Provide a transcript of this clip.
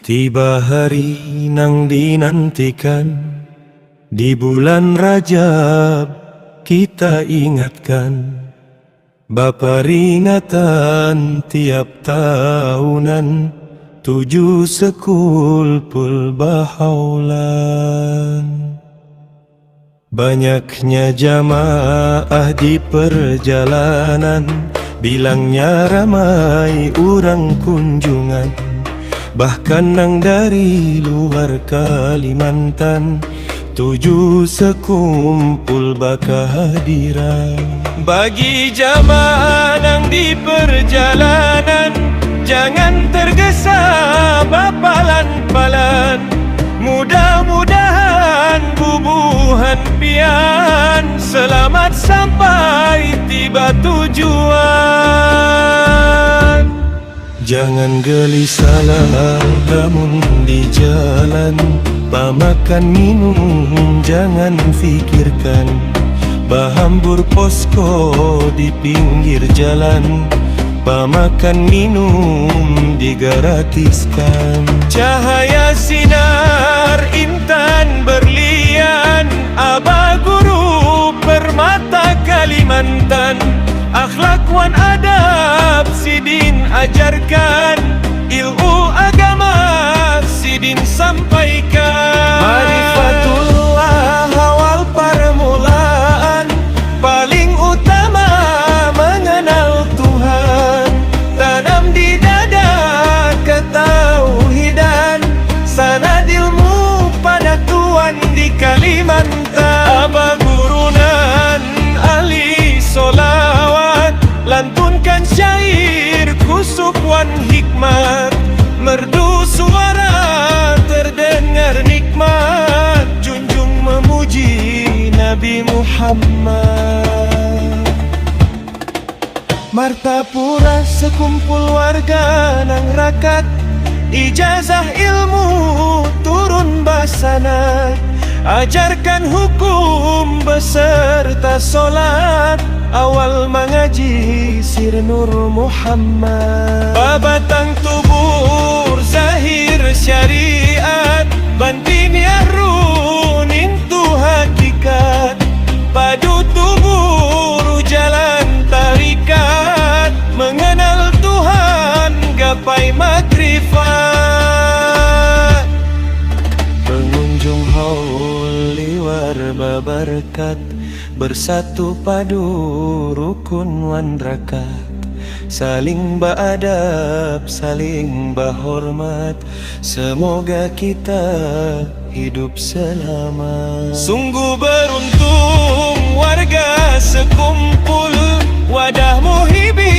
Tiba hari nang dinantikan Di bulan Rajab kita ingatkan Bapa ringatan tiap tahunan Tujuh sekulpul bahaulan. Banyaknya jamaah di perjalanan Bilangnya ramai orang kunjungan Bahkan nang dari luar Kalimantan Tujuh sekumpul bakahadiran Bagi jamaah nang di perjalanan Jangan tergesa bapalan-palan Mudah-mudahan bubuhan pian Selamat sampai tiba tujuan Jangan gelisahlah lamun di jalan Pamakan minum jangan fikirkan. Bahambur posko di pinggir jalan Pamakan minum digratiskan. Cahaya sinar intan berlian Aba guru permata Kalimantan. Akhlak wan adab sidin ajarkan Ilmu agama. Sidin sampaikan. Marifatullah awal permulaan. Paling utama mengenal Tuhan. Tanam di dada ketauhidan. Sanad ilmu pada Tuhan di Kalimantan. Abah gurunan ahli solawat? Lantunkan syair kusuk wan hikmat Merdu suara terdengar nikmat. Junjung memuji Nabi Muhammad. Martapura sekumpul warga nang rakat. Ijazah ilmu turun basanat Ajarkan hukum beserta solat. Awal mengaji sir Nur Muhammad. Babatang tubur babarkat Bersatu padu rukun wan rakat. Saling beradab, saling berhormat Semoga kita hidup selamat. Sungguh beruntung warga sekumpul Wadah muhibin